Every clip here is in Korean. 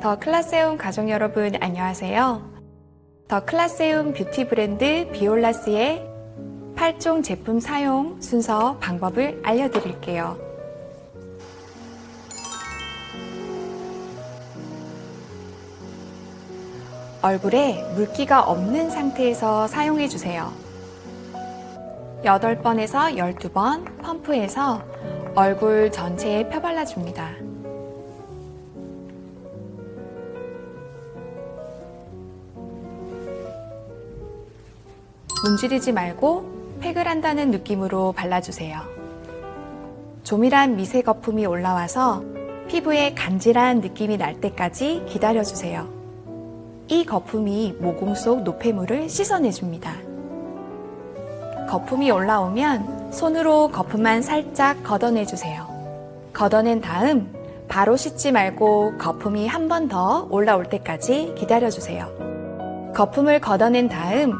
더 클라세움 가족 여러분 안녕하세요. 더 클라세움 뷰티 브랜드 비올라스의 8종 제품 사용 순서 방법을 알려드릴게요. 얼굴에 물기가 없는 상태에서 사용해 주세요. 8번에서 12번 펌프해서 얼굴 전체에 펴발라 줍니다. 문지르지 말고 팩을 한다는 느낌으로 발라주세요. 조밀한 미세 거품이 올라와서 피부에 간질한 느낌이 날 때까지 기다려주세요. 이 거품이 모공 속 노폐물을 씻어내줍니다. 거품이 올라오면 손으로 거품만 살짝 걷어내주세요. 걷어낸 다음 바로 씻지 말고 거품이 한 번 더 올라올 때까지 기다려주세요. 거품을 걷어낸 다음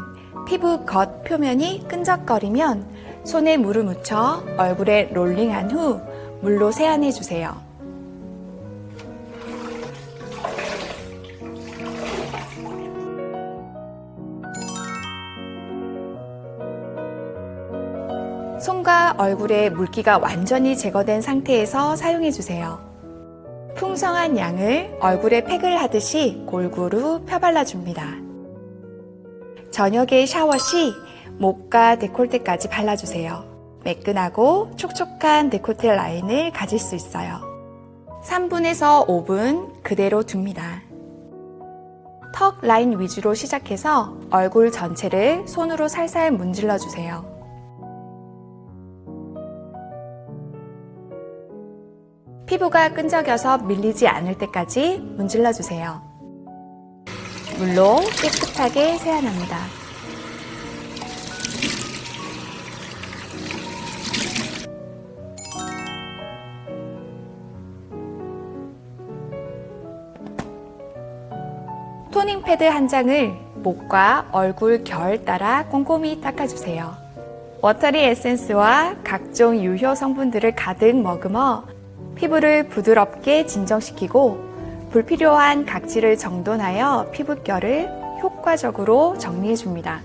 피부 겉 표면이 끈적거리면 손에 물을 묻혀 얼굴에 롤링한 후 물로 세안해 주세요. 손과 얼굴에 물기가 완전히 제거된 상태에서 사용해 주세요. 풍성한 양을 얼굴에 팩을 하듯이 골고루 펴발라 줍니다. 저녁에 샤워 시 목과 데콜테까지 발라주세요. 매끈하고 촉촉한 데콜테 라인을 가질 수 있어요. 3분에서 5분 그대로 둡니다. 턱 라인 위주로 시작해서 얼굴 전체를 손으로 살살 문질러 주세요. 피부가 끈적여서 밀리지 않을 때까지 문질러 주세요. 물로 깨끗하게 세안합니다. 토닝 패드 한 장을 목과 얼굴 결 따라 꼼꼼히 닦아주세요. 워터리 에센스와 각종 유효 성분들을 가득 머금어 피부를 부드럽게 진정시키고 불필요한 각질을 정돈하여 피부결을 효과적으로 정리해 줍니다.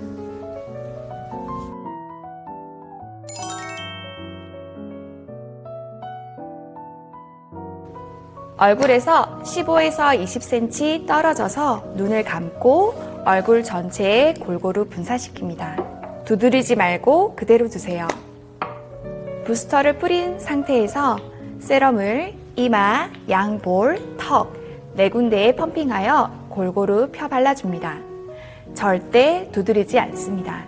얼굴에서 15에서 20cm 떨어져서 눈을 감고 얼굴 전체에 골고루 분사시킵니다. 두드리지 말고 그대로 두세요. 부스터를 뿌린 상태에서 세럼을 이마, 양볼, 턱, 네 군데에 펌핑하여 골고루 펴 발라줍니다. 절대 두드리지 않습니다.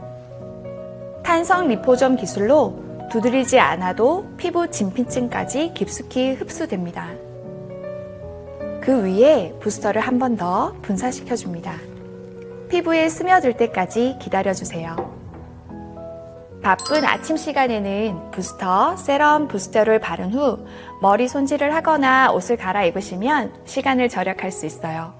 탄성 리포점 기술로 두드리지 않아도 피부 진피층까지 깊숙이 흡수됩니다. 그 위에 부스터를 한 번 더 분사시켜줍니다. 피부에 스며들 때까지 기다려주세요. 바쁜 아침 시간에는 부스터, 세럼 부스터를 바른 후 머리 손질을 하거나 옷을 갈아입으시면 시간을 절약할 수 있어요.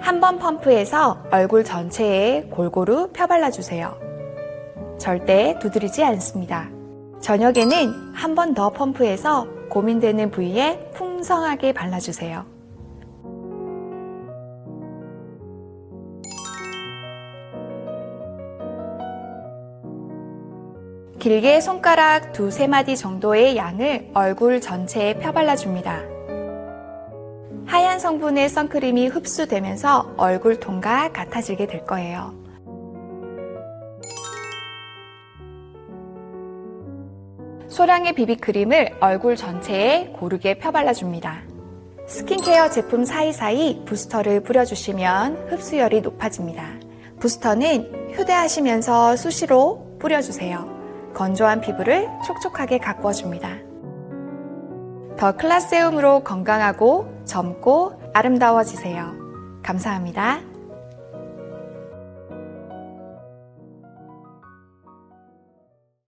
한 번 펌프해서 얼굴 전체에 골고루 펴발라주세요. 절대 두드리지 않습니다. 저녁에는 한 번 더 펌프해서 고민되는 부위에 풍성하게 발라주세요. 길게 손가락 두세 마디 정도의 양을 얼굴 전체에 펴발라 줍니다. 하얀 성분의 선크림이 흡수되면서 얼굴 톤과 같아지게 될 거예요. 소량의 비비크림을 얼굴 전체에 고르게 펴발라 줍니다. 스킨케어 제품 사이사이 부스터를 뿌려주시면 흡수열이 높아집니다. 부스터는 휴대하시면서 수시로 뿌려주세요. 건조한 피부를 촉촉하게 가꾸어줍니다. 더 클라세움으로 건강하고 젊고 아름다워지세요. 감사합니다.